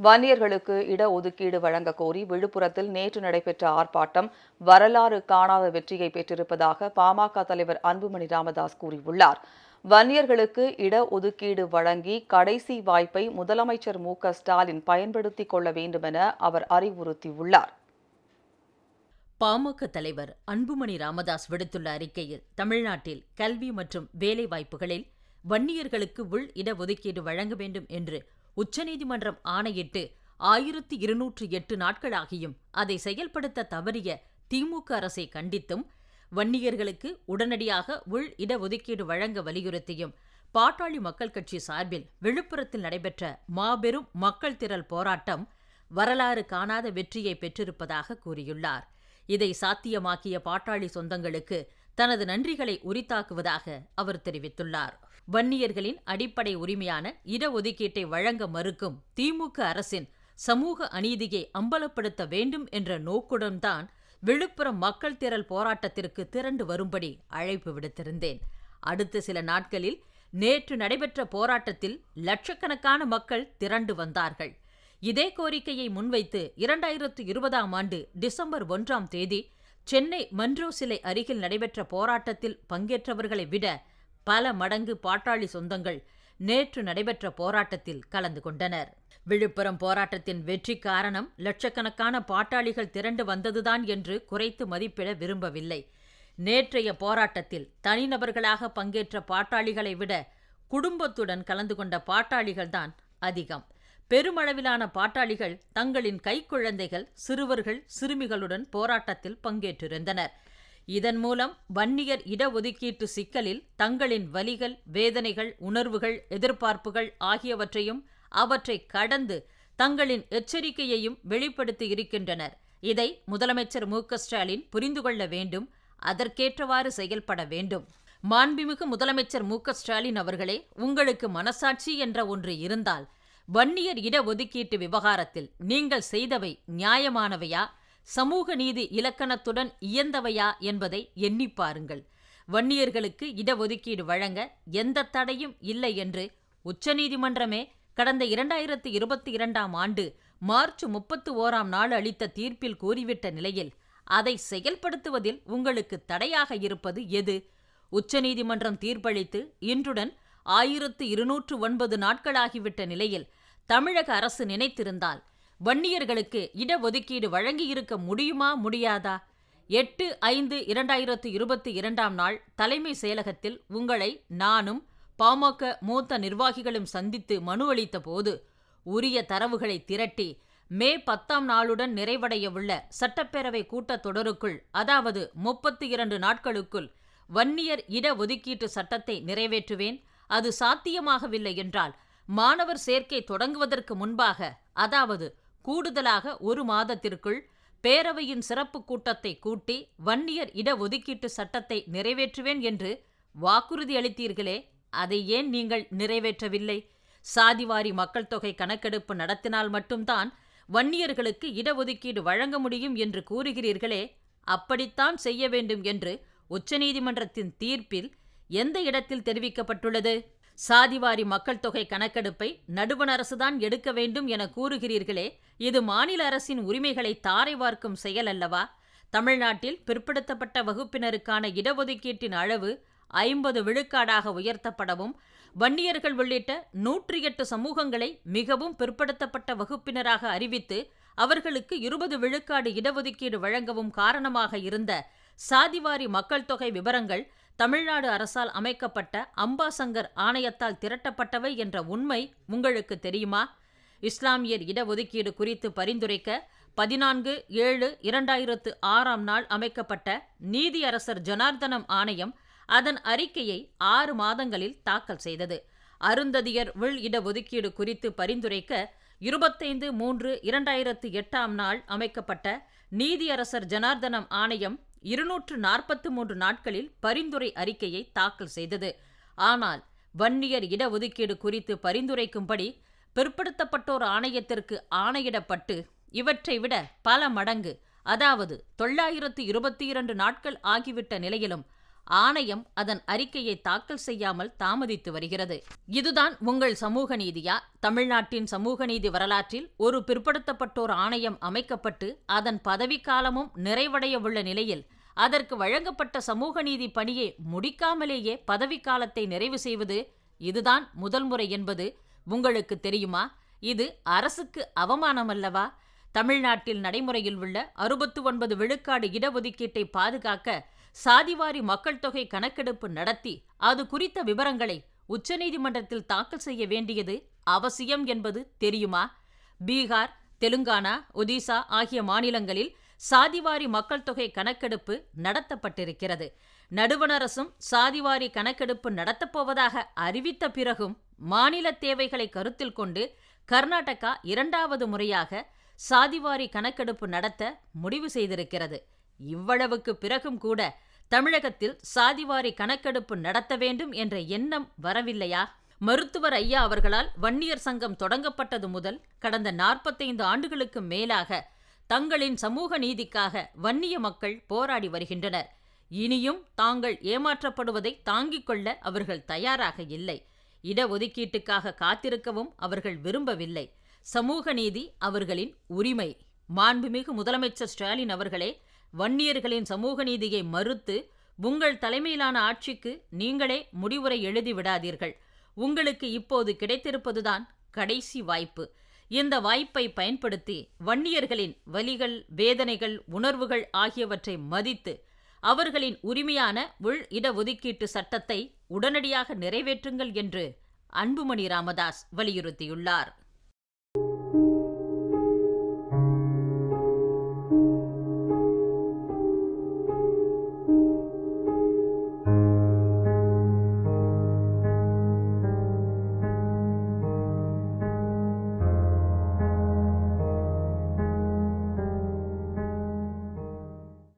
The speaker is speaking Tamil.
வன்னியர்களுக்கு இடஒதுக்கீடு வழங்க கோரி விழுப்புரத்தில் நேற்று நடைபெற்ற ஆர்ப்பாட்டம் வரலாறு காணாத வெற்றியை பெற்றிருப்பதாக பாமக தலைவர் அன்புமணி ராமதாஸ் கூறியுள்ளார். வன்னியர்களுக்கு இடஒதுக்கீடு வழங்கி கடைசி வாய்ப்பை முதலமைச்சர் மு க ஸ்டாலின் பயன்படுத்திக் கொள்ள வேண்டுமென அவர் அறிவுறுத்தியுள்ளார். பாமக தலைவர் அன்புமணி ராமதாஸ் விடுத்துள்ள அறிக்கையில் தமிழ்நாட்டில் கல்வி மற்றும் வேலைவாய்ப்புகளில் வன்னியர்களுக்கு உள் இடஒதுக்கீடு வழங்க வேண்டும் என்று உச்சநீதிமன்றம் ஆணையிட்டு ஆயிரத்தி இருநூற்று எட்டு நாட்களாகியும் அதை செயல்படுத்த தவறிய திமுக அரசை கண்டித்தும் வன்னியர்களுக்கு உடனடியாக உள் இடஒதுக்கீடு வழங்க வலியுறுத்தியும் பாட்டாளி மக்கள் கட்சி சார்பில் விழுப்புரத்தில் நடைபெற்ற மாபெரும் மக்கள் திரள் போராட்டம் வரலாறு காணாத வெற்றியை பெற்றிருப்பதாக கூறியுள்ளார். இதை சாத்தியமாக்கிய பாட்டாளி சொந்தங்களுக்கு தனது நன்றிகளை உரித்தாக்குவதாக அவர் தெரிவித்துள்ளார். வன்னியர்களின் அடிப்படை உரிமையான இடஒதுக்கீட்டை வழங்க மறுக்கும் திமுக அரசின் சமூக அநீதியை அம்பலப்படுத்த வேண்டும் என்ற நோக்குடன் தான் விழுப்புரம் மக்கள் திரள் போராட்டத்திற்கு திரண்டு வரும்படி அழைப்பு விடுத்திருந்தேன். அடுத்த சில நாட்களில் நேற்று நடைபெற்ற போராட்டத்தில் லட்சக்கணக்கான மக்கள் திரண்டு வந்தார்கள். இதே கோரிக்கையை முன்வைத்து இரண்டாயிரத்து இருபதாம் ஆண்டு டிசம்பர் ஒன்றாம் தேதி சென்னை மன்றோ சிலை அருகில் நடைபெற்ற போராட்டத்தில் பங்கேற்றவர்களை விட பல மடங்கு பாட்டாளி சொந்தங்கள் நேற்று நடைபெற்ற போராட்டத்தில் கலந்து கொண்டனர். விழுப்புரம் போராட்டத்தின் வெற்றி காரணம் லட்சக்கணக்கான பாட்டாளிகள் திரண்டு வந்ததுதான் என்று குறைத்து மதிப்பிட விரும்பவில்லை. நேற்றைய போராட்டத்தில் தனிநபர்களாக பங்கேற்ற பாட்டாளிகளை விட குடும்பத்துடன் கலந்து கொண்ட பாட்டாளிகள்தான் அதிகம். பெருமளவிலான பாட்டாளிகள் தங்களின் கைக்குழந்தைகள் சிறுவர்கள் சிறுமிகளுடன் போராட்டத்தில் பங்கேற்றிருந்தனர். இதன் மூலம் வன்னியர் இடஒதுக்கீட்டு சிக்கலில் தங்களின் வலிகள் வேதனைகள் உணர்வுகள் எதிர்பார்ப்புகள் ஆகியவற்றையும் அவற்றை கடந்து தங்களின் எச்சரிக்கையையும் வெளிப்படுத்தி இருக்கின்றனர். இதை முதலமைச்சர் மு. ஸ்டாலின் புரிந்து கொள்ள வேண்டும் அதற்கேற்றவாறு செயல்பட வேண்டும். மாண்புமிகு முதலமைச்சர் மு. ஸ்டாலின் அவர்களே உங்களுக்கு மனசாட்சி என்ற ஒன்று இருந்தால் வன்னியர் இடஒதுக்கீட்டு விவகாரத்தில் நீங்கள் செய்தவை நியாயமானவையா? சமூக நீதி இலக்கணத்துடன் இயந்தவையா என்பதை எண்ணிப் பாருங்கள். வன்னியர்களுக்கு இடஒதுக்கீடு வழங்க எந்த தடையும் இல்லை என்று உச்சநீதிமன்றமே கடந்த இரண்டாயிரத்தி இருபத்தி இரண்டாம் ஆண்டு மார்ச் முப்பத்து ஓராம் நாள் அளித்த தீர்ப்பில் கூறிவிட்ட நிலையில் அதை செயல்படுத்துவதில் உங்களுக்கு தடையாக இருப்பது எது? உச்சநீதிமன்றம் தீர்ப்பளித்து இன்றுடன் ஆயிரத்து இருநூற்று ஒன்பது நாட்களாகிவிட்ட நிலையில் தமிழக அரசு நினைத்திருந்தால் வன்னியர்களுக்கு இடஒதுக்கீடு வழங்கியிருக்க முடியுமா முடியாதா? எட்டு ஐந்து இரண்டாயிரத்து இருபத்தி இரண்டாம் நாள் தலைமை செயலகத்தில் உங்களை நானும் பாமக மூத்த நிர்வாகிகளும் சந்தித்து மனு அளித்த போது உரிய தரவுகளை திரட்டி மே பத்தாம் நாளுடன் நிறைவடையவுள்ள சட்டப்பேரவை கூட்டத்தொடருக்குள் அதாவது முப்பத்தி இரண்டு நாட்களுக்குள் வன்னியர் இடஒதுக்கீட்டு சட்டத்தை நிறைவேற்றுவேன். அது சாத்தியமாகவில்லை என்றால் மாணவர் சேர்க்கை தொடங்குவதற்கு முன்பாக அதாவது கூடுதலாக ஒரு மாதத்திற்குள் பேரவையின் சிறப்பு கூட்டத்தை கூட்டி வன்னியர் இடஒதுக்கீட்டு சட்டத்தை நிறைவேற்றுவேன் என்று வாக்குறுதி அளித்தீர்களே அதை ஏன் நீங்கள் நிறைவேற்றவில்லை? சாதிவாரி மக்கள் தொகை கணக்கெடுப்பு நடத்தினால் மட்டும்தான் வன்னியர்களுக்கு இடஒதுக்கீடு வழங்க முடியும் என்று கூறுகிறீர்களே அப்படித்தான் செய்ய வேண்டும் என்று உச்சநீதிமன்றத்தின் தீர்ப்பில் எந்த இடத்தில் தெரிவிக்கப்பட்டுள்ளது? சாதிவாரி மக்கள் தொகை கணக்கெடுப்பை நடுவண் அரசுதான் எடுக்க வேண்டும் என கூறுகிறீர்களே இது மாநில அரசின் உரிமைகளை தாரை வார்க்கும் செயல் அல்லவா? தமிழ்நாட்டில் பிற்படுத்தப்பட்ட வகுப்பினருக்கான இடஒதுக்கீட்டின் அளவு ஐம்பது விழுக்காடாக உயர்த்தப்படவும் வன்னியர்கள் உள்ளிட்ட நூற்றி எட்டு சமூகங்களை மிகவும் பிற்படுத்தப்பட்ட வகுப்பினராக அறிவித்து அவர்களுக்கு இருபது விழுக்காடு இடஒதுக்கீடு வழங்கவும் காரணமாக இருந்த சாதிவாரி மக்கள் தொகை விவரங்கள் தமிழ்நாடு அரசால் அமைக்கப்பட்ட அம்பாசங்கர் ஆணையத்தால் திரட்டப்பட்டவை என்ற உண்மை உங்களுக்கு தெரியுமா? இஸ்லாமியர் இடஒதுக்கீடு குறித்து பரிந்துரைக்க பதினான்கு ஏழு இரண்டாயிரத்து ஆறாம் நாள் அமைக்கப்பட்ட நீதியரசர் ஜனார்தனம் ஆணையம் அதன் அறிக்கையை ஆறு மாதங்களில் தாக்கல் செய்தது. அருந்ததியர் உள் இடஒதுக்கீடு குறித்து பரிந்துரைக்க இருபத்தைந்து மூன்று இரண்டாயிரத்து எட்டாம் நாள் அமைக்கப்பட்ட நீதியரசர் ஜனார்தனம் ஆணையம் இருநூற்று நாற்பத்து மூன்று நாட்களில் பரிந்துரை அறிக்கையை தாக்கல் செய்தது. ஆனால் வன்னியர் இடஒதுக்கீடு குறித்து பரிந்துரைக்கும்படி பிற்படுத்தப்பட்டோர் ஆணையத்திற்கு ஆணையிடப்பட்டு இவற்றை விட பல மடங்கு அதாவது தொள்ளாயிரத்து இருபத்தி இரண்டு நாட்கள் ஆகிவிட்ட நிலையிலும் ஆணையம் அதன் அறிக்கையை தாக்கல் செய்யாமல் தாமதித்து வருகிறது. இதுதான் உங்கள் சமூக நீதியா? தமிழ்நாட்டின் சமூக நீதி வரலாற்றில் ஒரு பிற்படுத்தப்பட்டோர் ஆணையம் அமைக்கப்பட்டு அதன் பதவிக்காலமும் நிறைவடைய உள்ள நிலையில் அதற்கு வழங்கப்பட்ட சமூக நீதி பணியை முடிக்காமலேயே பதவிக்காலத்தை நிறைவு செய்வது இதுதான் முதல் முறை என்பது உங்களுக்கு தெரியுமா? இது அரசுக்கு அவமானம் அல்லவா தமிழ்நாட்டில் நடைமுறையில் உள்ள அறுபத்து ஒன்பது விழுக்காடு இடஒதுக்கீட்டை பாதுகாக்க சாதிவாரி மக்கள் தொகை கணக்கெடுப்பு நடத்தி அது குறித்த விவரங்களை உச்சநீதிமன்றத்தில் தாக்கல் செய்ய வேண்டியது அவசியம் என்பது தெரியுமா? பீகார் தெலுங்கானா ஒடிசா ஆகிய மாநிலங்களில் சாதிவாரி மக்கள் தொகை கணக்கெடுப்பு நடத்தப்பட்டிருக்கிறது. நடுவணரசும் சாதிவாரி கணக்கெடுப்பு நடத்தப்போவதாக அறிவித்த பிறகும் மாநில தேவைகளை கருத்தில் கொண்டு கர்நாடகா இரண்டாவது முறையாக சாதிவாரி கணக்கெடுப்பு நடத்த முடிவு செய்திருக்கிறது. இவ்வளவுக்கு பிறகும் கூட தமிழகத்தில் சாதிவாரி கணக்கெடுப்பு நடத்த வேண்டும் என்ற எண்ணம் வரவில்லையா? மருத்துவர் ஐயா அவர்களால் வன்னியர் சங்கம் தொடங்கப்பட்டது முதல் கடந்த நாற்பத்தைந்து ஆண்டுகளுக்கு மேலாக தங்களின் சமூக நீதிக்காக வன்னிய மக்கள் போராடி வருகின்றனர். இனியும் தாங்கள் ஏமாற்றப்படுவதை தாங்கிக் கொள்ள அவர்கள் தயாராக இல்லை. இடஒதுக்கீட்டுக்காக காத்திருக்கவும் அவர்கள் விரும்பவில்லை. சமூக நீதி அவர்களின் உரிமை. மாண்புமிகு முதலமைச்சர் ஸ்டாலின் அவர்களே வன்னியர்களின் சமூக நீதியை மறுத்து உங்கள் தலைமையிலான ஆட்சிக்கு நீங்களே முடிவுரை எழுதி விடாதீர்கள். உங்களுக்கு இப்போது கிடைத்திருப்பதுதான் கடைசி வாய்ப்பு. இந்த வாய்ப்பை பயன்படுத்தி வன்னியர்களின் வலிகள் வேதனைகள் உணர்வுகள் ஆகியவற்றை மதித்து அவர்களின் உரிமையான உள் இடஒதுக்கீட்டு சட்டத்தை உடனடியாக நிறைவேற்றுங்கள் என்று அன்புமணி ராமதாஸ் வலியுறுத்தியுள்ளார்.